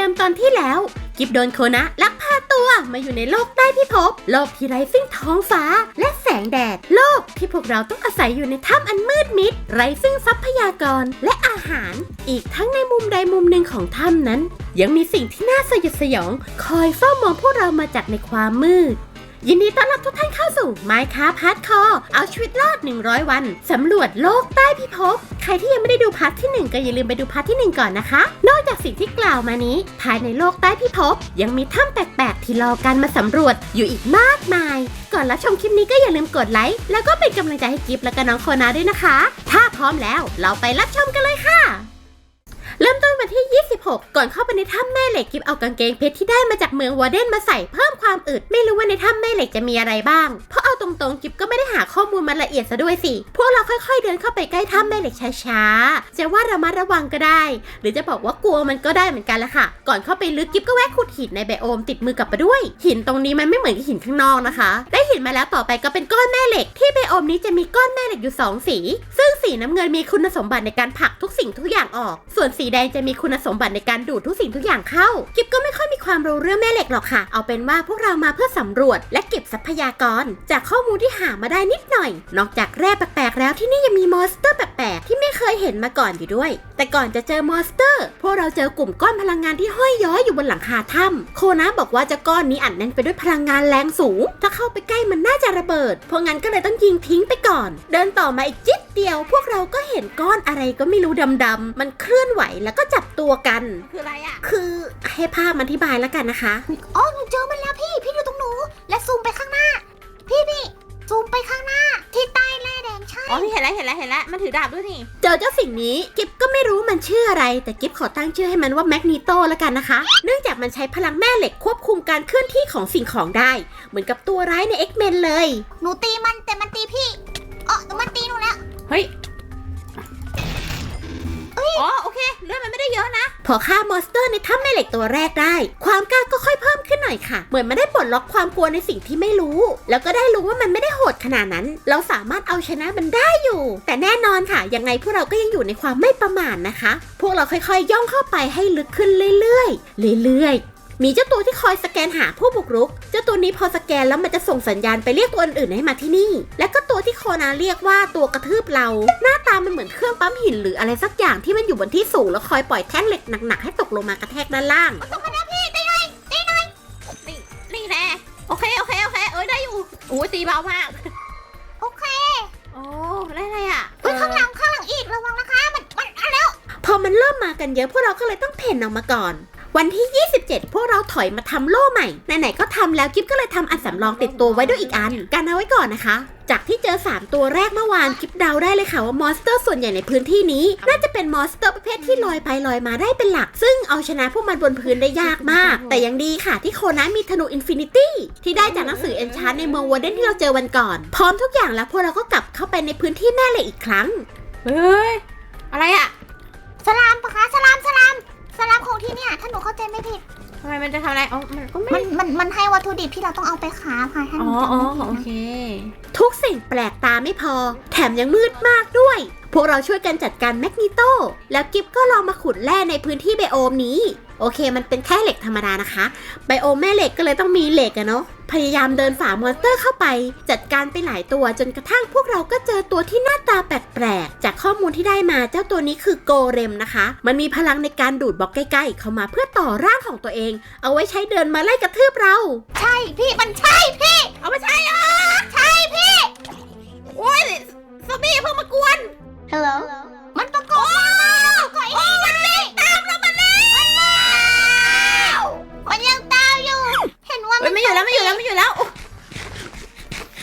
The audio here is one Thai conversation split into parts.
ดิมตอนที่แล้ว กิฟโดนโคนะลักพาตัวมาอยู่ในโลกใต้พิภพ โลกที่ไร้ซึ่งท้องฟ้า และแสงแดด โลกที่พวกเราต้องอาศัยอยู่ในถ้ำอันมืดมิด ไร้ซึ่งทรัพยากรและอาหาร อีกทั้งในมุมใดมุมหนึ่งของถ้ำนั้น ยังมีสิ่งที่น่าสยดสยอง คอยเฝ้ามองพวกเรามาจากในความมืด ยินดีต้อนรับทุกท่านเข้าสู่ Minecraft Hardcore เอาชีวิตรอด 100 วัน สำรวจโลกใต้พิภพ ใครที่ยังไม่ได้ดูพาร์ทที่ 1 ก็อย่าลืมไปดูพาร์ทที่ 1 ก่อนนะคะ นอกจากสิ่งที่กล่าวมานี้ ภายในโลกใต้พิภพ ยังมีถ้ำแปลกๆ ที่รอการมาสำรวจอยู่อีกมากมาย ก่อนรับชมคลิปนี้ก็อย่าลืมกดไลค์แล้วก็เป็นกำลังใจให้กิฟและก็น้องโคนาด้วยนะคะ ถ้าพร้อมแล้วเราไปรับชมกันเลยค่ะ เริ่มต้นวันที่ 26 ก่อนเข้าไปในถ้ำแม่เหล็กกิฟเอากางเกงเพชรที่ได้มาจากเมืองวอร์เดนมาใส่เพิ่มความอึดไม่รู้ว่าในถ้ำแม่เหล็กจะมีอะไรบ้าง เพราะเอาตรงๆกิฟก็ไม่ได้หาข้อมูลมาละเอียดซะด้วยสิ พวกเราค่อยๆเดินเข้าไปใกล้ถ้ำแม่เหล็กช้าๆจะว่าระมัดระวังก็ได้ หรือจะบอกว่ากลัวมันก็ได้เหมือนกันละค่ะ ก่อนเข้าไปลึกกิฟก็แวะขุดหินในไบโอมติดมือกลับมาด้วย หินตรงนี้มันไม่เหมือนกับหินข้างนอกนะคะ ได้หินมาแล้วต่อไปก็เป็นก้อนแม่เหล็ก ที่ไบโอมนี้จะมีก้อนแม่เหล็กอยู่สองสี ซึ่งสีน้ำเงินมีคุณสมบัติในการผลักทุกสิ่งทุกอย่างออก ส่วนสีแดงจะมีคุณสมบัติในการดูดทุกสิ่งทุกอย่างเข้า กิฟก็ไม่ค่อยมีความรู้เรื่องแม่เหล็กหรอกค่ะ เอาเป็นว่าพวกเรามาเพื่อสำรวจ และเก็บทรัพยากร จากข้อมูลที่หามาได้นิดหน่อย นอกจากแร่แปลกๆแล้วที่นี่ยังมีมอนสเตอร์แปลกๆที่ไม่เคยเห็นมาก่อนอยู่ด้วย แต่ก่อนจะเจอมอนสเตอร์ พวกเราเจอกลุ่มก้อนพลังงานที่ห้อยย้อยอยู่บนหลังคาถ้ำโคนะบอกว่าจะก้อนนี้อัดแน่นไปด้วยพลังงานแรงสูง ถ้าเข้าไปใกล้มันน่าจะระเบิด เพราะงั้นก็เลยต้องยิงทิ้งไปก่อน เดินต่อมาอีกจิตเดียว พวกเราก็เห็นก้อนอะไรก็ไม่รู้ดำๆมันเคลื่อนไหวแล้วก็จับตัวกัน คืออะไรอะ คือให้ภาพมันอธิบายแล้วกันนะคะ อ๋อหนูเจอมันแล้วพี่ พี่ดูตรงหนู และซูมไปข้างหน้า พี่พี่ซูมไปข้างหน้า ที่ใต้แร่แดงใช่อ๋อพี่เห็นแล้วเห็นแล้วเห็นแล้วมันถือดาบด้วยนี่ เจอเจ้าสิ่งนี้กิฟก็ไม่รู้มันชื่ออะไร แต่กิฟขอตั้งชื่อให้มันว่าแมกนีโตแล้วกันนะคะ เนื่องจากมันใช้พลังแม่เหล็กควบคุมการเคลื่อนที่ของสิ่งของได้ เหมือนกับตัวร้ายใน X-Men เลย หนูตีมันแต่มันตีพี่อ๋อหนูมันตีหนูแล้ว เฮ้ย อ๋อโอเคเลือดมันไม่ได้เยอะนะ พอฆ่ามอนสเตอร์ในถ้ำแม่เหล็กตัวแรกได้ ความกล้าก็ค่อยเพิ่มขึ้นหน่อยค่ะ เหมือนมันได้ปลดล็อกความกลัวในสิ่งที่ไม่รู้ แล้วก็ได้รู้ว่ามันไม่ได้โหดขนาดนั้น เราสามารถเอาชนะมันได้อยู่ แต่แน่นอนค่ะยังไงพวกเราก็ยังอยู่ในความไม่ประมาทนะคะ พวกเราค่อยๆ ย่องเข้าไปให้ลึกขึ้นเรื่อยๆเรื่อยๆ มีเจ้าตัวที่คอยสแกนหาผู้บุกรุก เจ้าตัวนี้พอสแกนแล้วมันจะส่งสัญญาณไปเรียกตัวอื่นๆให้มาที่นี่ และก็ตัวที่โคนาเรียกว่าตัวกระทืบเรา หน้าตามันเหมือนเครื่องปั๊มหินหรืออะไรสักอย่างที่มันอยู่บนที่สูงแล้วคอยปล่อยแท่งเหล็กหนักๆให้ตกลงมากระแทกด้านล่าง นี่นี่แน่โอเคโอเคโอเคเอ้ยได้อยู่โอ้ยตีเบามาก โอเค โอ้ได้อะไรอะเฮ้ยข้างหลังข้างหลังอีกระวังนะคะ มันมันอะแล้ว พอมันเริ่มมากันเยอะพวกเราก็เลยต้องเพ่นออกมาก่อน วันที่ 27 พวกเราถอยมาทำโล่ใหม่ ไหนๆก็ทำแล้วกิฟก็เลยทำอันสำรองติดตัวไว้ด้วยอีกอัน กันเอาไว้ก่อนนะคะ จากที่เจอ 3 ตัวแรกเมื่อวานกิฟเดาได้เลยค่ะว่ามอนสเตอร์ส่วนใหญ่ในพื้นที่นี้ น่าจะเป็นมอนสเตอร์ประเภทที่ลอยไปลอยมาได้เป็นหลัก ซึ่งเอาชนะพวกมันบนพื้นได้ยากมาก แต่ยังดีค่ะที่โคนะมีธนูอินฟินิตี้ที่ได้จากหนังสือเอนชานในเมืองวอร์เดนที่เราเจอวันก่อน พร้อมทุกอย่างแล้วพวกเราก็กลับเข้าไปในพื้นที่แม่เล็กอีกครั้ง เฮ้ย อะไรอะ ทำไมมันจะทำอะไรอ๋อมันก็ไม่มันมันมันให้วัตถุดิบที่เราต้องเอาไปค้าค่ะถ้าหอ๋นูอจำอ๋อไม่ผิดโอนะเค ทุกสิ่งแปลกตาไม่พอ แถมยังมืดมากด้วย พวกเราช่วยกันจัดการแมกนีโต แล้วกิฟก็ลองมาขุดแร่ในพื้นที่ไบโอมนี้ โอเค มันเป็นแค่เหล็กธรรมดานะคะ ไบโอมแม่เหล็กก็เลยต้องมีเหล็กอะเนาะ พยายามเดินฝ่ามอนสเตอร์เข้าไป จัดการไปหลายตัวจนกระทั่งพวกเราก็เจอตัวที่หน้าตาแปลกๆ จากข้อมูลที่ได้มาเจ้าตัวนี้คือโกเรมนะคะ มันมีพลังในการดูดบล็อกใกล้ๆ เข้ามาเพื่อต่อร่างของตัวเอง เอาไว้ใช้เดินมาไล่กระทืบเรา ใช่พี่มันใช่พี่ เอาไม่ใช่เหรอใช่พี่ โอ้ยซอมบี้เพิ่งมากวน Hello มันประกอ เห็นว่าเฮ้ยไม่อยู่แล้วไม่อยู่แล้วไม่อยู่แล้วโอ้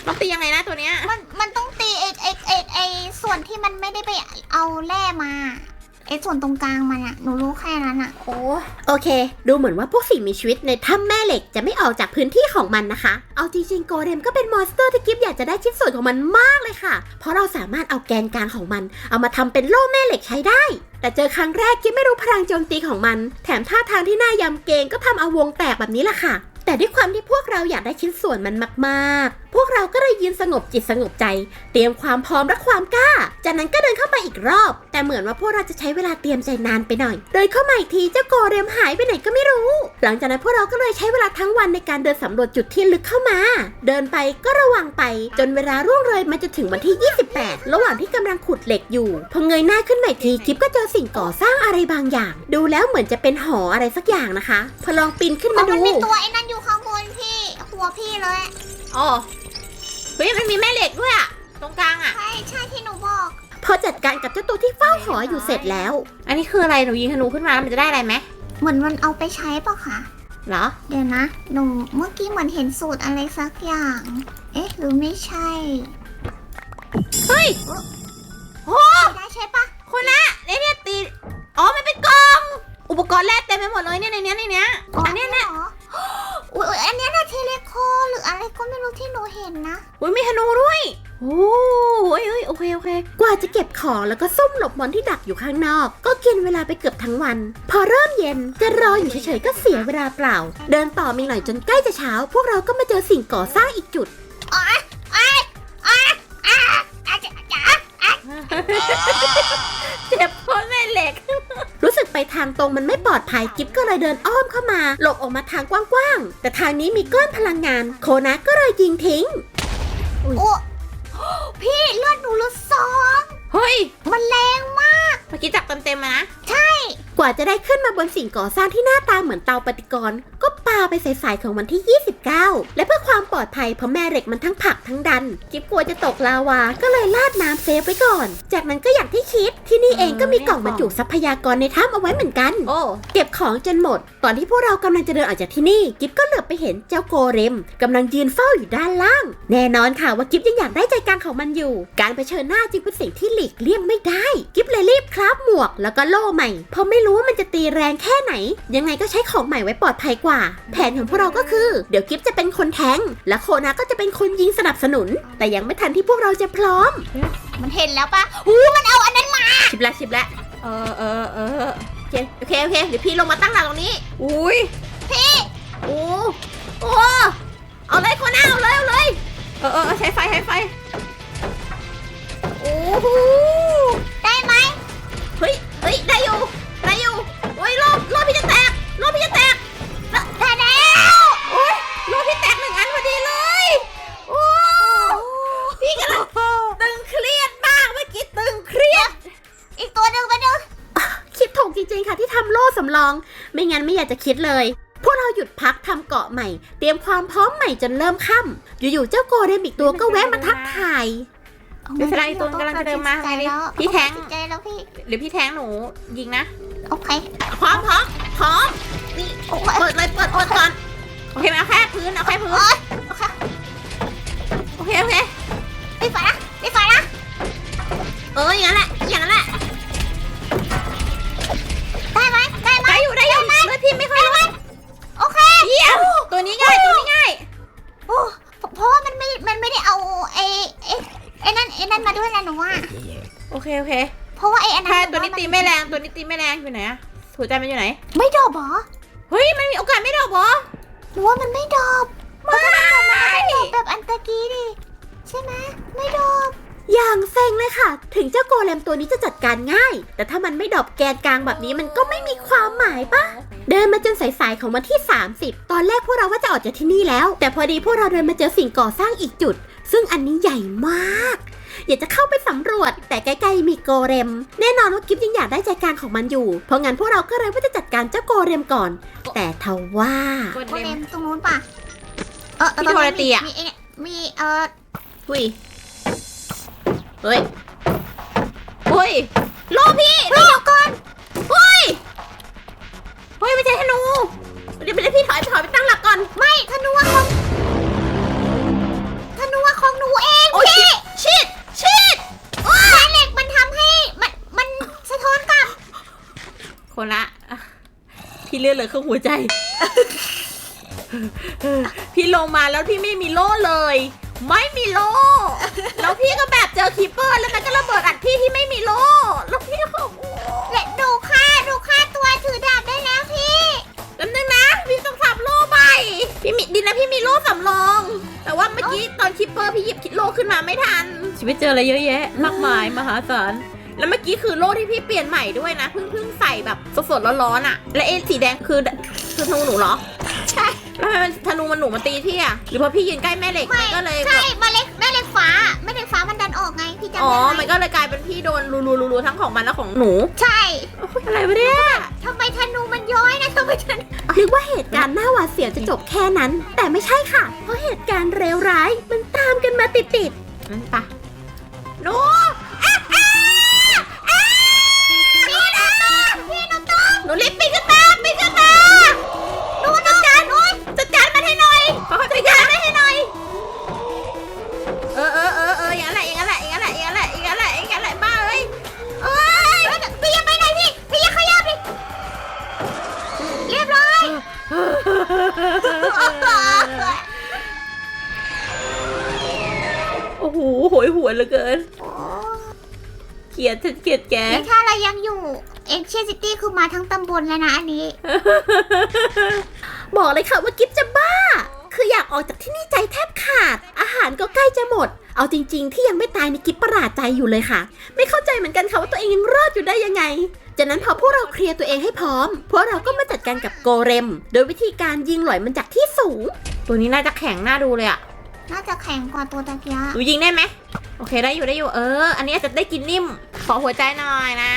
ต้องตียังไงนะตัวเนี้ย มันมันต้องตีไอไอไอไอส่วนที่มันไม่ได้ไปเอาแร่มาไอส่วนตรงกลางมันอะหนูรู้แค่นั้นอะโอ้โอเค ดูเหมือนว่าพวกสิ่งมีชีวิตในถ้ำแม่เหล็กจะไม่ออกจากพื้นที่ของมันนะคะ เอาจริงๆโกเดมก็เป็นมอนสเตอร์ที่กิฟอยากจะได้ชิ้นส่วนของมันมากเลยค่ะ เพราะเราสามารถเอาแกนกลางของมัน เอามาทำเป็นโล่แม่เหล็กใช้ได้ แต่เจอครั้งแรกกิฟไม่รู้พลังโจมตีของมัน แถมท่าทางที่น่ายำเกรงก็ทำเอาวงแตกแบบนี้แหละค่ะ แต่ด้วยความที่พวกเราอยากได้ชิ้นส่วนมันมากๆ พวกเราก็เลยยืนสงบจิตสงบใจ เตรียมความพร้อมและความกล้า จากนั้นก็เดินเข้าไปอีกรอบ แต่เหมือนว่าพวกเราจะใช้เวลาเตรียมใจนานไปหน่อยเดินเข้ามาอีกทีเจ้าโกเรมหายไปไหนก็ไม่รู้ หลังจากนั้นพวกเราก็เลยใช้เวลาทั้งวันในการเดินสำรวจจุดที่ลึกเข้ามา เดินไปก็ระวังไป จนเวลาร่วงเลยมาจะถึงวันที่ 28 ระหว่างที่กำลังขุดเหล็กอยู่ พอเงยหน้าขึ้นมาอีกทีกิฟก็เจอสิ่งก่อสร้างอะไรบางอย่าง ดูแล้วเหมือนจะเป็นหออะไรสักอย่างนะคะ พอลองปีนขึ้นอ๋อมามันดูมีตัวไอ้นั่นอยู่ วพี่เลยอ๋อเฮ้ยมันมีแม่เหล็กด้วยอะตรงกลางอะใช่ใช่ที่หนูบอกพอจัดการกับเจ้าตัวที่เฝ้าหออยู่เสร็จแล้ว อันนี้คืออะไรหนูยิงธนูขึ้นมาแล้วมันจะได้อะไรไหมเหมือนมันเอาไปใช้ปะคะเหรอเดี๋ยวนะหนูเมื่อกี้เหมือนเห็นสูตรอะไรสักอย่าง เอ๊ะหรือไม่ใช่เฮ้ยโอ้ได้ใช่ปะคนละเนี่ยเนี่ยตีอ๋อมันเป็นกล่องอุปกรณ์แรกเต็มไปหมดเลยเนี่ยในเนี้ยในเนี้ยอ๋ออันเนี้ยเหรออุ้ย อุ๊ยอันเนี้ยน่ะเทเลโคหรืออะไรก็ไม่รู้ที่หนูเห็นนะอุ้ยมีธนูด้วยโอ้ยเอ้ยโอเคโอเค กว่าจะเก็บของแล้วก็ซุ่มหลบมอนที่ดักอยู่ข้างนอก ก็กินเวลาไปเกือบทั้งวัน พอเริ่มเย็นจะรออยู่เฉยๆก็เสียเวลาเปล่า เดินต่อมีหน่อยจนใกล้จะเช้า พวกเราก็มาเจอสิ่งก่อสร้างอีกจุดอ๋ออ๋ออ๋ออ๋ออาจจะจ๋าเจ็บเพราะแม่เหล็กรู้สึก ไปทางตรงมันไม่ปลอดภัยกิฟก็เลยเดินอ้อมเข้ามา หลบออกมาทางกว้างๆ แต่ทางนี้มีก้อนพลังงาน โคนะก็เลยยิงทิ้ง โอ้พี่เลือดหนูเหลือสอง เฮ้ย มันแรงมาก เมื่อกี้จับเต็มๆมานะ กว่าจะได้ขึ้นมาบนสิ่งก่อสร้างที่หน้าตาเหมือนเตาปฏิกรณ์ก็ปาไปใส่ๆของวันที่ 29 และเพื่อความปลอดภัยเพราะแม่เหล็กมันทั้งผลักทั้งดัน กิฟกลัวจะตกลาวา ก็เลยลาดน้ำเซฟไว้ก่อน จากนั้นก็อย่างที่คิด ที่นี่เองก็มีกล่องบรรจุทรัพยากรในถ้ำเอาไว้เหมือนกัน โอ้ เก็บของจนหมดก่อนที่พวกเรากำลังจะเดินออกจากที่นี่ กิฟก็เหลือบไปเห็นเจ้าโกเรมกำลังยืนเฝ้าอยู่ด้านล่าง แน่นอนค่ะว่ากิฟยังอยากได้ใจกลางของมันอยู่ การเผชิญหน้าจึงเป็นสิ่งที่หลีกเลี่ยงไม่ได้ กิฟเลยรีบค ราฟหมวกแล้วก็โล่ใหม่ เพราะไม่รู้ว่ามันจะตีแรงแค่ไหน ยังไงก็ใช้ของใหม่ไว้ปลอดภัยกว่า แผนของพวกเราก็คือ เดี๋ยวกิฟจะเป็นคนแทง และโคนาก็จะเป็นคนยิงสนับสนุน แต่ยังไม่ทันที่พวกเราจะพร้อม มันเห็นแล้วปะหูมันเอาอันนั้นมา ชิบละชิบละเออเออเออโอเคโอเคโอเคเดี๋ยวพี่ลงมาตั้งหลักตรงนี้ อุ้ยพี่โอ้โอ้เอาเลยคนหน้าเอาเลยเอาเลยเออเออเออใช้ไฟใช้ไฟโอ้โหได้ไหม เฮ้ยเฮ้ยได้อยู่ได้อยู่โอ้ยรอบรอบพี่จะแตกรอบพี่จะแตกได้แล้วโอ้ยรอบพี่แตกหนึ่งอันพอดีเลยโอ้พี่กำลังตึงเครียดมากเมื่อกี้ตึงเครียด อีกตัวหนึ่งไปหนึ่งคิดถูกจริงๆค่ะที่ทำโล่สำรอง ไม่งั้นไม่อยากจะคิดเลยพวกเราหยุดพักทำเกาะใหม่ เตรียมความพร้อมใหม่จนเริ่มค่ำอยู่ๆเจ้าโกเดมอีกตัวก็แวะมาทักทาย ไม่เป็นไรตัวกำลังจะเดินมาใจแล้วพี่แทง ใจแล้วพี่หรือพี่แทงหนูยิงนะ โอเคพร้อมพร้อมพร้อมโอ้ยเปิดเลยเปิดเปิดก่อนโอเคไหมเอาแค่พื้นเอาแค่พื้นโอ๊ยโอเคโอเคโอเคไม่ฝันนะไม่ฝันนะเอออย่างนั้นแหละอย่างนั้นแหละได้ไหมได้ไหมได้อยู่ได้อยู่เลยพี่ไม่ค่อยรู้โอเคเยี่ยมตัวนี้ง่ายตัวนี้ง่ายโอ้เพราะว่ามันไม่มันไม่ได้เอาไอ้ไอ้ไอ้นั่นไอ้นั่นมาด้วยนะหนูว่าโอเคโอเค เพราะว่าไอ้อันนั้นถ้าตัวนี้ตีไม่แรงตัวนี้ตีไม่แรงอยู่ไหนอะหัวใจมันอยู่ไหน ไม่ดรอบเหรอเฮ้ยมันมีโอกาสไม่ดรอกเหรอหนูว่ามันไม่ดรอบไม่ดรอบแบบอันตะกี้ดิใช่ไหมไม่ดรอบอย่างเซ็งเลยค่ะ ถึงเจ้าโกเลมตัวนี้จะจัดการง่าย แต่ถ้ามันไม่ดรอปแกนกลางแบบนี้มันก็ไม่มีความหมายปะเดินมาจนสายๆของวันที่ 30 ตอนแรกพวกเราว่าจะออกจากที่นี่แล้ว แต่พอดีพวกเราเดินมาเจอสิ่งก่อสร้างอีกจุด ซึ่งอันนี้ใหญ่มาก อยากจะเข้าไปสำรวจ แต่ใกล้ๆมีโกเรม แน่นอนว่ากิฟยังอยากได้ใจกลางของมันอยู่ เพราะงั้นพวกเราก็เลยว่าจะจัดการเจ้าโกเรมก่อน แต่ทว่า กดโกเดเลมมตรงนู้นป่ะ เออพี่ตรงโทรนั้นตีอะ มีมีมีเอออุ้ยเฮ้ยเฮ้ยโลพี่เฮ้ยเดี๋ยวก่อนเฮ้ยเฮ้ยไม่ใช่ธนูเดี๋ยวไปเลยพี่ถอยถอยไปตั้งหลักก่อน ไม่ธนูว่าของธนูว่าของหนูเองโอ้ยพี่ชิดชิดแม่เหล็กมัน ทำให้มันมันสะท้อนกลับ คนละอะพี่เลือดเหลยเครื่องหัวใจ พี่ลงมาแล้วพี่ไม่มีโล่เลย ไม่มีโล่แล้วพี่ก็แบบเจอคีปเปอร์แล้วมันก็ระเบิดอัดพี่ที่ไม่มีโล่แล้วพี่ก็แบบโอ้และดูค่าดูค่าตัวถือดาบได้แล้วพี่ พี่ต้องสับโล่ใหม่พี่มีนะพี่มีโล่สำรอง แต่ว่าเมื่อกี้ตอนคิปเปอร์พี่หยิบโล่ขึ้นมาไม่ทัน ชีวิตเจออะไรเยอะแยะ มากมายมหาศาล แล้วเมื่อกี้คือโล่ที่พี่เปลี่ยนใหม่ด้วยนะ เพิ่งเพิ่งใส่แบบสดๆร้อนๆอะ และเอ็สีแดงคือคือธนูหนูเหรอ ใช่ แล้วทำไมมันธนูมันหนูมาตีพี่อะ หรือเพราะพี่ยืนใกล้แม่เหล็กไม่มันก็เลยแบใช่บ แม่เหล็กแม่เหล็ก ฟ้าแม่เหล็กฟ้ามันดันออกไงพี่จำอ๋อ ได้มันไหมก็เลยกลายเป็นพี่โดนรูๆรูๆทั้งของมันและของหนูใช่โอ๊ยอะไรวะเนี่ยทำไมธนูมันย้อยนะทำไมธนูนึกว่าเหตุการณ์หน้าหวาดเสียวจะจบแค่นั้น แต่ไม่ใช่ค่ะ เพราะเหตุการณ์เลวร้ายมันตามกันมาติดนั่นปะหนู โอ้โหโหยหวนเหลือเกินเกลียดฉันเกลียดแก นี่ถ้าเรายังอยู่เอ็กเชซิตี้คือมาทั้งตำบลแล้วนะอันนี้ๆบอกเลยค่ะว่ากิฟจะบ้า คืออยากออกจากที่นี่ใจแทบขาด อาหารก็ใกล้จะหมด เอาจริง ๆ ที่ยังไม่ตายในกิฟประหลาดใจอยู่เลยค่ะ ไม่เข้าใจเหมือนกันค่ะว่าตัวเองยังรอดอยู่ได้ยังไง จากนั้นพอพวกเราเคลียร์ตัวเองให้พร้อม พวกเราก็มาจัดการกับโกเรม โดยวิธีการยิงหลอยมันจากที่สูง ตัวนี้น่าจะแข็งน่าดูเลยอะ น่าจะแข็งกว่าตัวตะเกียหนูยิงได้ไหมโอเคได้อยู่ได้อยู่เออ อันนี้อาจจะได้กินนิ่ม ขอหัวใจหน่อยนะ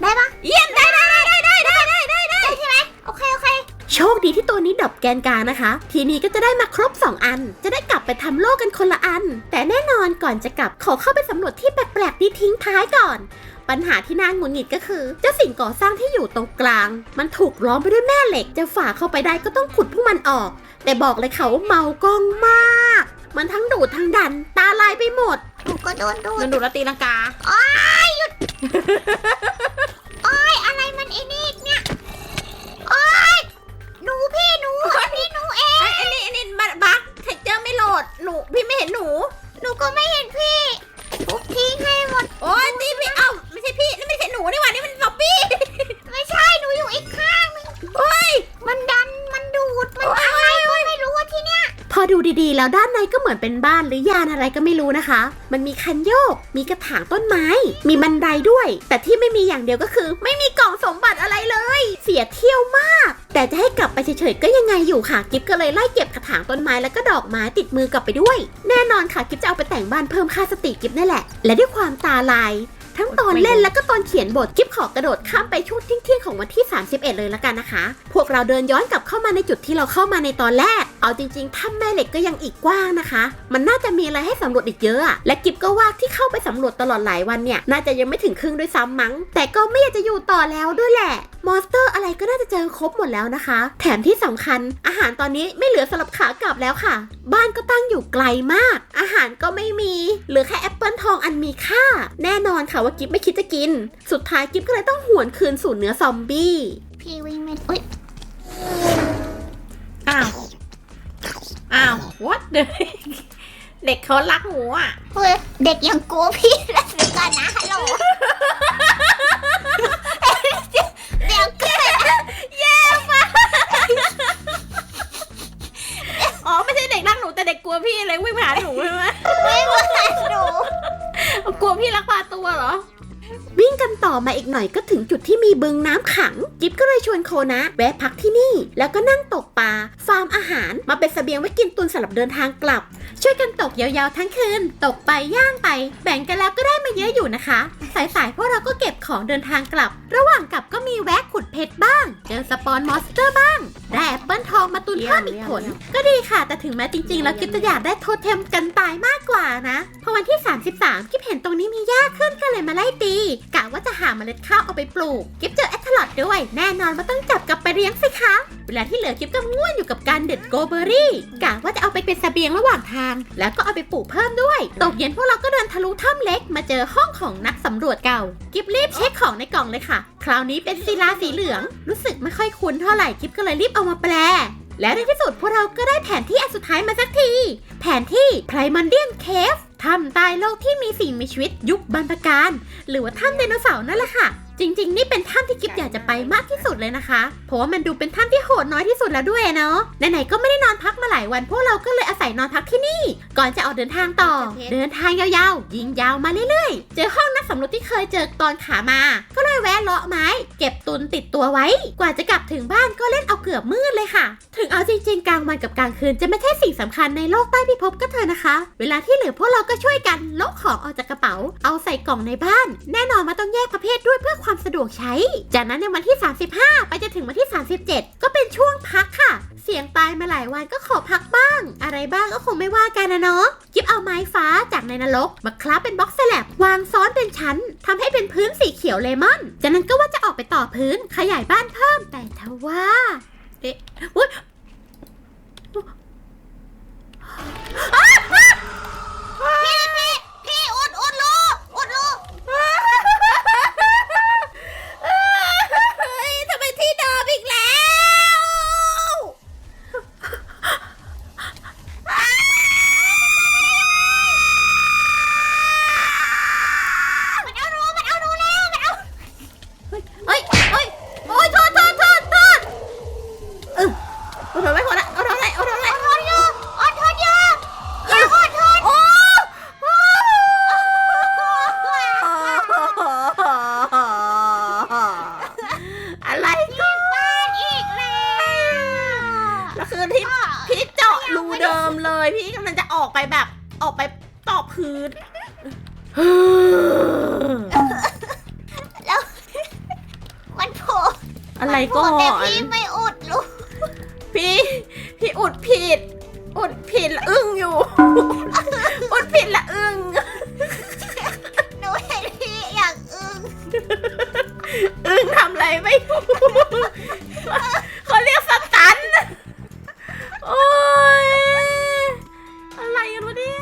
ได้ปะเยี่ยมได้ได้ได้ได้ได้ได้ได้ได้ใช่ไหมโอเคโอเคโชคดีที่ตัวนี้ดับแกนกลางนะคะ ทีนี้ก็จะได้มาครบ 2 อัน จะได้กลับไปทำโลกกันคนละอัน แต่แน่นอนก่อนจะกลับขอเข้าไปสำรวจที่แปลกๆนี้ทิ้งท้ายก่อน ปัญหาที่น่าหงุดหงิดก็คือเจ้าสิ่งก่อสร้างที่อยู่ตรงกลาง มันถูกล้อมไปด้วยแม่เหล็ก จะฝ่าเข้าไปได้ก็ต้องขุดพวกมันออก แต่บอกเลยค่ะว่าเมากล้องมาก มันทั้งดูดทั้งดัน ตาลายไปหมดหนูก็โดนดูมันดดูดแล้วตีลังกา โอ้ยอะไรมันไอ้นี่เนี่ย โอ้ยหนูพี่หนูอันนี้หนูเองไอ้ไอ้นี่ไอ้นี่บับักเทคเจอร์ไม่โหลด หนูพี่ไม่เห็นหนู หนูก็ไม่ แล้วด้านในก็เหมือนเป็นบ้านหรือยานอะไรก็ไม่รู้นะคะ มันมีคันโยก มีกระถางต้นไม้ มีบันไดด้วย แต่ที่ไม่มีอย่างเดียวก็คือ ไม่มีกล่องสมบัติอะไรเลย เสียเที่ยวมาก แต่จะให้กลับไปเฉยๆก็ยังไงอยู่ค่ะ กิฟก็เลยไล่เก็บกระถางต้นไม้แล้วก็ดอกไม้ติดมือกลับไปด้วย แน่นอนค่ะกิฟจะเอาไปแต่งบ้านเพิ่มค่าสติกิฟนั่นแหละ และด้วยความตาลายทั้งตอนเล่นแล้วก็ตอนเขียนบทกิฟขอกระโดดข้ามไปช่วงเที่ยงของวันที่ 31 เลยละกันนะคะ พวกเราเดินย้อนกลับเข้ามาในจุดที่เราเข้ามาในตอนแรก เอาจริงๆถ้ำแม่เหล็กก็ยังอีกกว้างนะคะ มันน่าจะมีอะไรให้สำรวจอีกเยอะอะและกิฟก็ว่าที่เข้าไปสำรวจตลอดหลายวันเนี่ย น่าจะยังไม่ถึงครึ่งด้วยซ้ำมั้ง แต่ก็ไม่อยากจะอยู่ต่อแล้วด้วยแหละ มอนสเตอร์อะไรก็น่าจะเจอครบหมดแล้วนะคะ แถมที่สำคัญ อาหารตอนนี้ไม่เหลือสำหรับขากลับแล้วค่ะ บ้านก็ตั้งอยู่ไกลมาก อาหารก็ไม่มีเหลือแค่แอปเปิลทองอันมีค่า แน่นอนค่ะว่ากิฟไม่คิดจะกิน สุดท้ายกิฟก็เลยต้องหวนคืนสู่เนื้อซอมบี้พี่วิ่งไม่อุ้ยอ้าว อ้าว what the เด็กเขารักหมูอะ เฮ้ยเด็กยังกลัวพี่แล้วสิกันนะฮัลโหลเดี๋ยวเกิดอ๋อ ไม่ใช่เด็กรักหนูแต่เด็กกลัวพี่เลยวิ่งมาหาหนูใช่ไหมไม่ว่าหนูกลัวพี่รักพาตัวเหรอ วิ่งกันต่อมาอีกหน่อยก็ถึงจุดที่มีบึงน้ำขัง จิ๊บก็เลยชวนโคนะ แวะพักที่นี่ แล้วก็นั่งตกปลาฟาร์มอาหารมาเป็นเสบียงไว้กินตุนสำหรับเดินทางกลับช่วยกันตกยาวๆทั้งคืน ตกไปย่างไป แบ่งกันแล้วก็ได้มาเยอะอยู่นะคะ สายๆพวกเราก็เก็บของเดินทางกลับ ระหว่างกลับก็มีแวะขุดเพชรบ้าง เจอสปอนมอนสเตอร์บ้าง ได้แอปเปิลทองมาตุนเพิ่มอีกผล ก็ดีค่ะ แต่ถึงแม้จริงๆ แล้วกิฟจะอยากได้โทเทมกันตายมากกว่านะพอวันที่ 33 กิฟเห็นตรงนี้มีหญ้าขึ้นก็เลยมาไล่ตีกะว่าจะหาเมล็ดข้าวเอาไปปลูก กิฟเจอแอทลอดด้วย แน่นอนว่าต้องจับกลับไปเลี้ยงสิคะ เวลาที่เหลือกิฟก็ง่วนอยู่กับการเด็ดโกเบอรี่กะว่าจะเอาไปเป็นเสบียงระหว่างทางแล้วก็เอาไปปลูกเพิ่มด้วย ตกเย็นพวกเราก็เดินทะลุถ้ำเล็กมาเจอห้องของนักสำรวจเก่า กิฟรีบเช็คของในกล่องเลยค่ะ คราวนี้เป็นศิลาสีเหลือง รู้สึกไม่ค่อยคุ้นเท่าไหร่กิฟก็เลยรีบเอามาแปล และในที่สุดพวกเราก็ได้แผนที่อันสุดท้ายมาสักที แผนที่ไพรมันเดียนเคฟถ้ำใต้โลกที่มีสิ่งมีชีวิตยุคบรรพกาลหรือว่าถ้ำไดโนเสาร์นั่นแหละค่ะ จริงๆ นี่เป็นถ้ำที่กิฟอยากจะไปมากที่สุดเลยนะคะ เพราะว่ามันดูเป็นถ้ำที่โหดน้อยที่สุดแล้วด้วยเนาะ ไหนๆ ก็ไม่ได้นอนพักมาหลายวัน พวกเราก็เลยอาศัยนอนพักที่นี่ ก่อนจะออกเดินทางต่อ เดินทางยาวๆ ยิงยาวมาเรื่อยๆ เจอห้องนักสำรวจที่เคยเจอตอนขามา ก็เลยแวะเลาะไม้ เก็บตุนติดตัวไว้ กว่าจะกลับถึงบ้านก็เล่นเอาเกือบมืดเลยค่ะ ถึงเอาจริงๆ กลางวันกับกลางคืนจะไม่ใช่สิ่งสำคัญในโลกใต้พิภพก็เถอะนะคะ เวลาที่เหลือพวกเราก็ช่วยกันลกของออกจากกระเป๋า เอาใส่กล่องในบ้าน แน่นอนมาต้องแยกประเภทด้วยเพื่อความสะดวกใช้ จากนั้นในวันที่ 35 ไปจนถึงวันที่ 37 ก็เป็นช่วงพักค่ะ เสียงตายมาหลายวันก็ขอพักบ้าง อะไรบ้างก็คงไม่ว่ากันนะเนาะกิบเอาไม้ฟ้าจากในนรก มาคลับเป็นบล็อกสแลบวางซ้อนเป็นชั้นทำให้เป็นพื้นสีเขียวเลมอน จากนั้นก็ว่าจะออกไปต่อพื้นขยายบ้านเพิ่มแต่ทว่าเอ๊ะ อะไรโผก่ล่อแต่นพี่ไม่อุดรูพี่ พี่อุดผิด อุดผิดละอึ้งอยู่ อุดผิดละอึ้ง หนูเห็นพี่อยากอึ้งอึ้งทำอะไรไม่ถูกเขาเรียกสตัน โอ้ย อะไรกันวะเนี่ย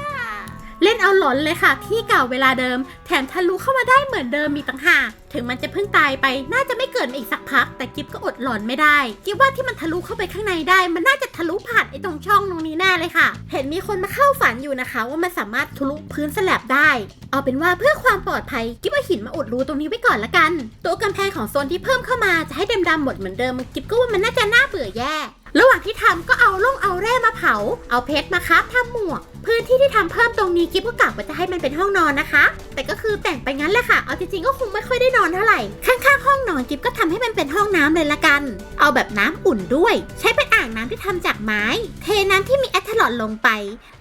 เล่นเอาหลอนเลยค่ะ ที่เก่าเวลาเดิม แถมทะลุเข้ามาได้เหมือนเดิมมีต่างหาก ถึงมันจะเพิ่งตายไป น่าจะไม่เกิดมาอีกสักพัก แต่กิฟก็อดหลอนไม่ได้กิฟว่าที่มันทะลุเข้าไปข้างในได้ มันน่าจะทะลุผ่านไอ้ตรงช่องตรงนี้แน่เลยค่ะ เห็นมีคนมาเข้าฝันอยู่นะคะ ว่ามันสามารถทะลุพื้นสแลบได้ เอาเป็นว่าเพื่อความปลอดภัยกิฟเอาหินมาอุดรูตรงนี้ไว้ก่อนละกัน ตัวกำแพงของโซนที่เพิ่มเข้ามาจะให้ดำๆหมดเหมือนเดิมกิฟก็ว่ามันน่าจะน่าเบื่อแย่ ระหว่างที่ทำก็เอาล่งเอาแร่มาเผา เอาเพชรมาคับทำหมวก พื้นที่ที่ทำเพิ่มตรงนี้กิฟก็กะว่าจะให้มันเป็นห้องนอนนะคะ แต่ก็คือแต่งไปงั้นแหละค่ะ เอาจริงๆก็คงไม่ค่อยได้นอนเท่าไหร่ ข้างๆห้องนอนกิฟก็ทำให้มันเป็นห้องน้ำเลยละกัน เอาแบบน้ำอุ่นด้วย ใช้เป็นอ่างน้ำที่ทำจากไม้ เทน้ำที่มีแอทเทลอดลงไป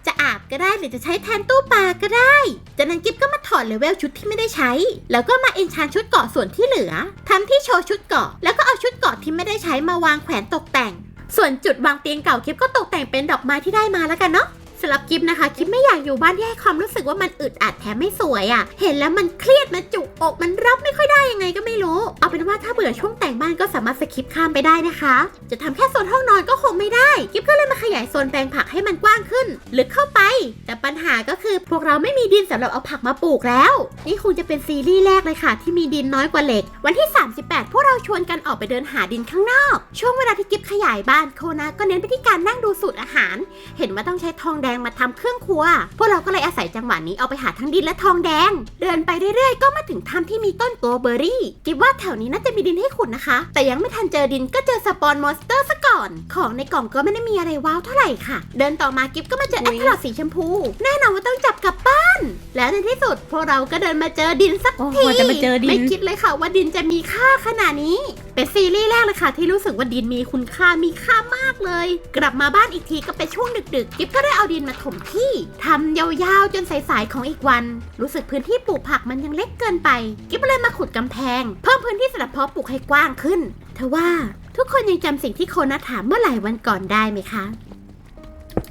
จะอาบก็ได้หรือจะใช้แทนตู้ปลาก็ได้ จากนั้นกิฟก็มาถอดเลเวลชุดที่ไม่ได้ใช้ แล้วก็มาเอนชานชุดเกาะส่วนที่เหลือทำที่โชว์ชุดเกาะ แล้วก็เอาชุดเกาะที่ไม่ได้ใช้มาวางแขวนตกแต่ง ส่วนจุดวางเตียงเก่ากิปก็ตกแต่งเป็นดอกไม้ที่ได้มาแล้วกันเนาะ สำหรับกิฟนะคะกิฟไม่อยากอยู่บ้านที่ให้ความรู้สึกว่ามันอึดอัดแถมไม่สวยอะ่ะ เห็นแล้วมันเครียดมันจุกอกมันรับไม่ค่อยได้ยังไงก็ไม่รู้ เอาเป็นว่าถ้าเบื่อช่วงแต่งบ้านก็สามารถสคิปข้ามไปได้นะคะ จะทำแค่โซนห้องนอนก็คงไม่ได้กิฟก็เลยมาขยายโซนแปลงผักให้มันกว้างขึ้นลึกเข้าไป แต่ปัญหาก็คือพวกเราไม่มีดินสำหรับเอาผักมาปลูกแล้ว นี่คงจะเป็นซีรีส์แรกเลยค่ะ ที่มีดินน้อยกว่าเหล็ก วันที่ 38 พวกเราชวนกันออกไปเดินหาดินข้างนอก ช่วงเวลาที่กิฟขยายบ้านโคนาก็เน้นไปที่การนั่งดูสูตรอาหาร เห็นว่าต้องใช้ทองแดงมาทำเครื่องครัว พวกเราก็เลยอาศัยจังหวะนี้เอาไปหาทั้งดินและทองแดง เดินไปเรื่อยๆ ก็มาถึงถ้ำที่มีต้นโกเบอรี่กิฟว่าแถวนี้น่าจะมีดินให้ขุดนะคะ แต่ยังไม่ทันเจอดินก็เจอสปอนมอนสเตอร์ซะก่อน ของในกล่องก็ไม่ได้มีอะไรว้าวเท่าไหร่ค่ะ เดินต่อมากิฟก็มาเจออุ๊แอยคทลอดสีชมพู แน่นอนว่าต้องจับกลับบ้าน แล้วในที่สุดพวกเราก็เดินมาเจอดินสักโอ้ทีกว่าจะมาเจอดิน ไม่คิดเลยค่ะว่าดินจะมีค่าขนาดนี้ เป็นซีรีส์แรกเลยค่ะ ที่รู้สึกว่าดินมีคุณค่ามีค่ามากเลย กลับมาบ้านอีกทีก็เป็นช่วงดึกๆ กิฟก็ได้เอาดินมาถมที่ทำยาวๆจนสายๆของอีกวัน รู้สึกพื้นที่ปลูกผักมันยังเล็กเกินไป กิฟก็เลยมาขุดกำแพง เพิ่มพื้นที่สำหรับเพาะปลูกให้กว้างขึ้นเทว่าทุกคนยังจำสิ่งที่โคนัทถามเมื่อหลายวันก่อนได้ไหมคะ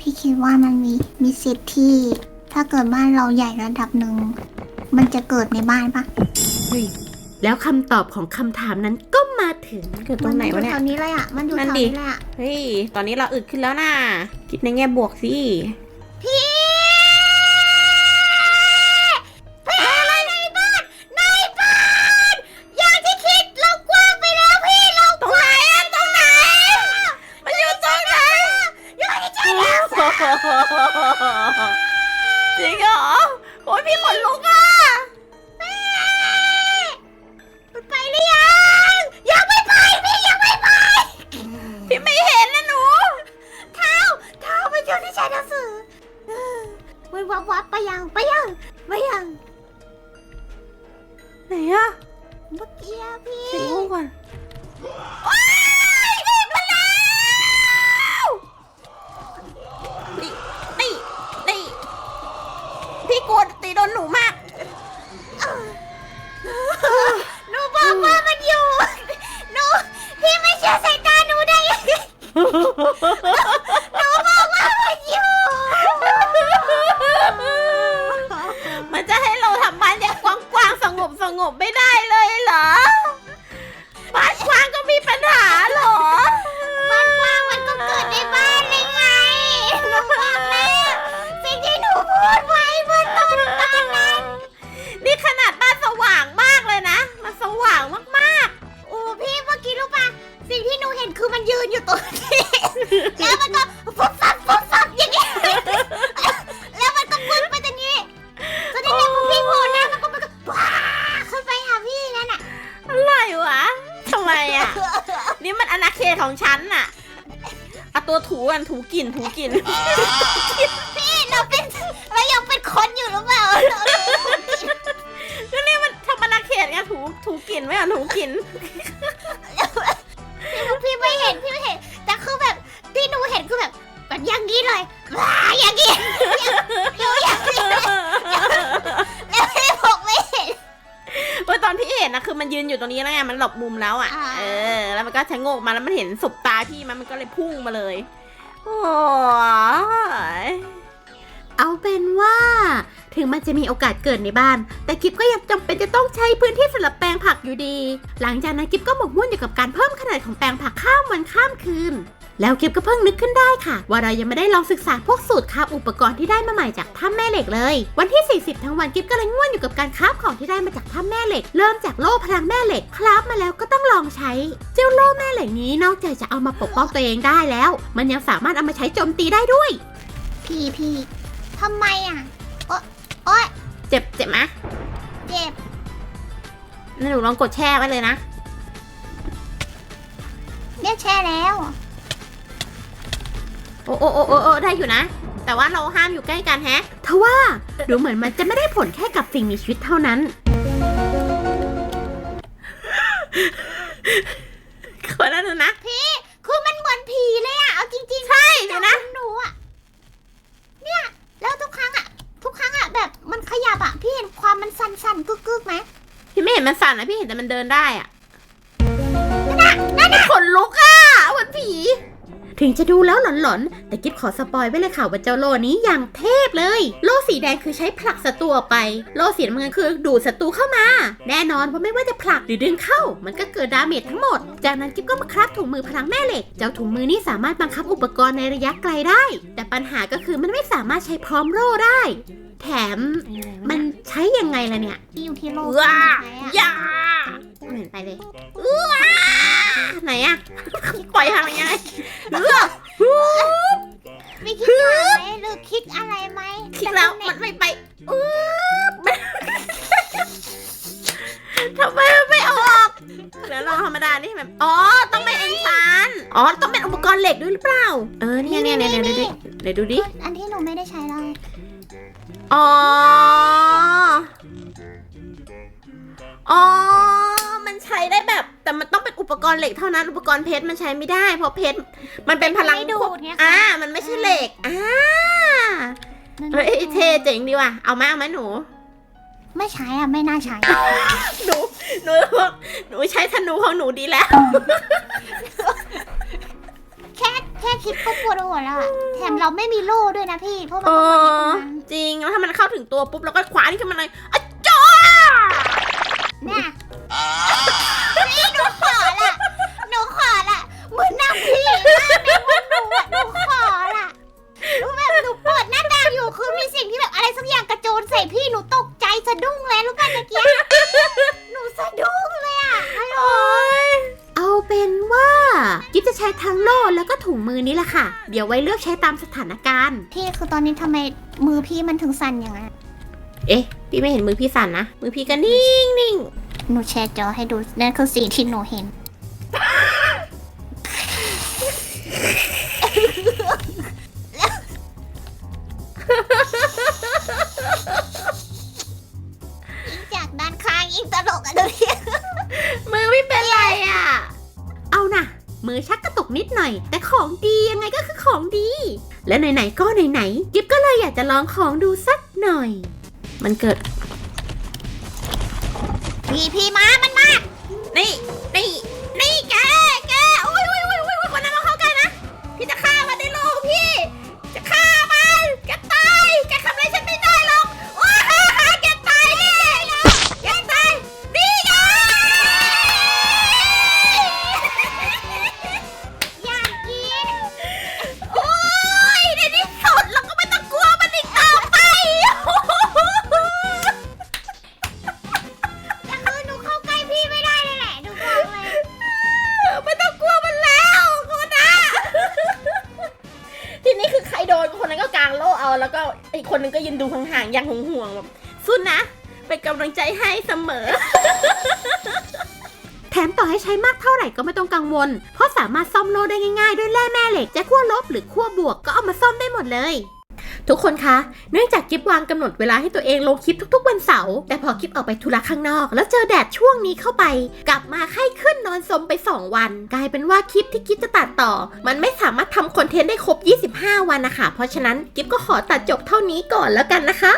พี่คิดว่ามันมีมีสิทธิ์ที่ ถ้าเกิดบ้านเราใหญ่ระดับหนึ่ง มันจะเกิดในบ้านปะ แล้วคำตอบของคำถามนั้น ก็มาถึงเกิดตรงไหนวะเนี่ย มัอยู่แถวนี้เลยอะ มันอยู่นั่แถนวดินี้เลยอะเฮ้ย ตอนนี้เราอึดขึ้นแล้วนะคิดในแง่บวกสิ เห็นคือมันยืนอยู่ตรงนี้ แล้วมันก็ฟุบฟับฟุบฟับอย่างนี้ แล้วมันก็พุ่งไปตรงนี้ตอนนี้เนี่ยพอพี่โผล่หน้ามันก็มันก็ว้าขึ้นไปหาพี่นั่นน่ะๆอะไรวะทำไมอะ นี่มันอนาเขตของฉันน่ะเอาตัวถูกันถูกลิ่นถูกลิ่นพี่เราเป็นเรายังเป็นคนอยู่หรือเปล่าก็นี่มันทำอนาเขตไงถูถูกลิ่นไหมอะถูกลิ่น ยืนอยู่ตรงนี้แล้วไงมันหลบมุมแล้วอะ อ่า เออ แล้วมันก็ชะโงกมาแล้วมันเห็นสบตาพี่มันมันก็เลยพุ่งมาเลย โอ้ยเอาเป็นว่า ถึงมันจะมีโอกาสเกิดในบ้าน แต่กิฟก็ยังจำเป็นจะต้องใช้พื้นที่สำหรับแปลงผักอยู่ดี หลังจากนั้นกิฟก็หมกมุ่นอยู่กับการเพิ่มขนาดของแปลงผักข้ามวันข้ามคืน แล้วกิฟก็เพิ่งนึกขึ้นได้ค่ะ ว่าเรายังไม่ได้ลองศึกษาพวกสูตรคราบอุปกรณ์ที่ได้มาใหม่จากถ้ำแม่เหล็กเลย วันที่ 40 ทั้งวันกิฟก็เลยง่วนอยู่กับการคราบของที่ได้มาจากถ้ำแม่เหล็ก เริ่มจากโล่พลังแม่เหล็กคราบมาแล้วก็ต้องลองใช้ เจ้าโล่แม่เหล็กนี้นอกจากจะเอามาปกป้องตัวเองได้แล้ว มันยังสามารถเอามาใช้โจมตีได้ด้วย พี่พี่ทำไมอะโอ๊ยโอ๊ยเจ็บเจ็บไหมเจ็บนั่นหนูลองกดแช่ไว้เลยนะเรียกแช่แล้วโอ้โอ้โอ้โอ้โอ้ได้อยู่นะ แต่ว่าเราห้ามอยู่ใกล้กันแฮะทว่าดูเหมือนมันจะไม่ได้ผลแค่กับสิ่งมีชีวิตเท่านั้น ขอแล้วนะ พี่คือมันเหมือนผีเลยอะเอาจริงๆใช่เดี๋ยวนะ หนูอะเนี่ย แล้วทุกครั้งอะทุกครั้งอะแบบมันขยับอะพี่เห็นความมันสั่นๆกึกๆไหมพี่ไม่เห็นมันสั่นนะพี่เห็นแต่มันเดินได้อะนั่นน่ะขนลุกอะเหมือนผี ถึงจะดูแล้วหลอนๆ แต่กิฟขอสปอยไว้เลยค่ะว่าเจ้าโลนี้อย่างเทพเลย โล่สีแดงคือใช้ผลักศัตรูออกไป โล่สีน้ำเงินคือดูดศัตรูเข้ามา แน่นอนว่าไม่ว่าจะผลักหรือดึงเข้า มันก็เกิดดาเมจทั้งหมด จากนั้นกิฟก็มาคราฟถุงมือพลังแม่เหล็ก เจ้าถุงมือนี้สามารถบังคับอุปกรณ์ในระยะไกลได้ แต่ปัญหาก็คือมันไม่สามารถใช้พร้อมโล่ได้ แถมมันใช้ยังไงล่ะเนี่ยที่อยู่ที่โลกว้าใช่ไหมอย่าไม่เห็นไปเลย ไหนอะปล่อยทางยังไงเลือกไม่คิดอะไรไหมหรือคิดอะไรไหมคิดแล้วมันไม่ไปอื้อทำไมมันไม่ออกเดี๋ยวลองธรรมดานี่แบบอ๋อต้องเป็นเอ็นชานอ๋อต้องเป็นอุปกรณ์เหล็กด้วยหรือเปล่า เออเนี่ยเนี่ยเนี่ยเดี๋ยวดูดิเดี๋ยวดูดิอันที่หนูไม่ได้ใช้เลยอ๋ออ๋อ มันใช้ได้แบบ แต่มันต้องเป็นอุปกรณ์เหล็กเท่านั้น อุปกรณ์เพชรมันใช้ไม่ได้ เพราะเพชรมันเป็นพลังไม่ดูดไงอ่าคะมันไม่ใช่เหล็กอ่าเฮ้ยเท่เจ๋งดีว่ะ เอาไหมเอาไหมหนู ไม่ใช้อะไม่น่าใช้ หนูหนูหนูใช้ธนูของหนูดีแล้ว แค่แค่คิดก็ปวดหัวแล้วอะแถมเราไม่มีโล่ด้วยนะพี่ เพราะมันเอต้องมาออย่างนั้นจริง แล้วถ้ามันเข้าถึงตัวปุ๊บเราก็คว้านี่ขึ้นมาเลยอะจ้าเนี่ย เดี๋ยวไว้เลือกใช้ตามสถานการณ์ พี่คือตอนนี้ทำไมมือพี่มันถึงสั่นอย่างนั้นเอ๊ะ พี่ไม่เห็นมือพี่สั่นนะ มือพี่ก็นิ่งนิ่งหนูแชร์จอให้ดูนั่นคือสิ่งที่หนูเห็น และไหนๆก็ไหนๆกิฟก็เลยอยากจะลองของดูสักหน่อย มันเกิด พี่พี่มา มันมา นี่ นี่ ใช้มากเท่าไหร่ก็ไม่ต้องกังวล เพราะสามารถซ่อมโลได้ง่ายๆ ด้วยแร่แม่เหล็กจะขั้วลบหรือขั้วบวกก็เอามาซ่อมได้หมดเลยทุกคนคะ เนื่องจากกิฟวางกำหนดเวลาให้ตัวเองลงคลิปทุกๆวันเสาร์ แต่พอกิฟออกไปธุระข้างนอก แล้วเจอแดดช่วงนี้เข้าไป กลับมาไข้ขึ้นนอนสมไป 2 วัน กลายเป็นว่าคลิปที่กิฟจะตัดต่อ มันไม่สามารถทำคอนเทนต์ได้ครบ 25 วันนะคะ เพราะฉะนั้นกิฟก็ขอตัดจบเท่านี้ก่อนแล้วกันนะคะ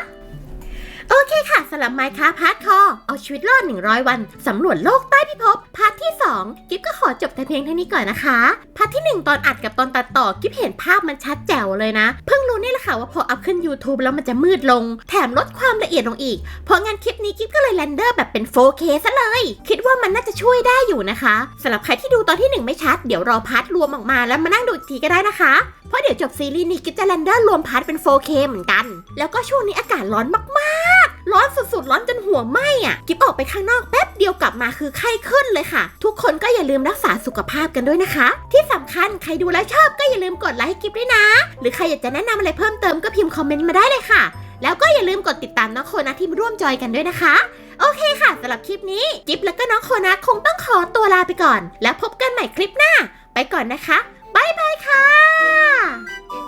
โอเคค่ะสำหรับไมค์ค่ะพาร์ทคอเอาชีวิตรอด 100 วัน สำรวจโลกใต้พิภพพาร์ทที่ 2 กิฟก็ขอจบแต่เพียงเท่านี้ก่อนนะคะพาร์ทที่ 1 ตอนอัดกับตอนตัดต่อกิฟเห็นภาพมันชัดแจ๋วเลยนะ เพิ่งรู้นี่แหละค่ะว่าพออัพขึ้น YouTube แล้วมันจะมืดลง แถมลดความละเอียดลงอีก เพราะงั้นคลิปนี้กิฟก็เลยเรนเดอร์แบบเป็น 4K ซะเลย คิดว่ามันน่าจะช่วยได้อยู่นะคะสำหรับใครที่ดูตอนที่ 1 ไม่ชัดเดี๋ยวรอพาร์ทรวมออกมาแล้วมานั่งดูอีกทีก็ได้นะคะเพราะเดี๋ยวจบซีรีส์นี้กิฟจะเรนเดอร์รวมพาร์ทเป็น 4K เหมือนกัน แล้วก็ช่วงนี้อากาศร้อนมาก ร้อนสุดๆ ร้อนจนหัวไหม้อะกิฟออกไปข้างนอกแป๊บเดียวกลับมาคือไข้ขึ้นเลยค่ะ ทุกคนก็อย่าลืมรักษาสุขภาพกันด้วยนะคะ ที่สำคัญใครดูแล้วชอบก็อย่าลืมกดไลค์ให้กิฟด้วยนะ หรือใครอยากจะแนะนำอะไรเพิ่มเติมก็พิมพ์คอมเมนต์มาได้เลยค่ะ แล้วก็อย่าลืมกดติดตามน้องโคนะที่ร่วมจอยกันด้วยนะคะ โอเคค่ะสำหรับคลิปนี้จิ๊บแล้วก็น้องโคนะคงต้องขอตัวลาไปก่อน แล้วพบกันใหม่คลิปหน้า ไปก่อนนะคะบายบายค่ะ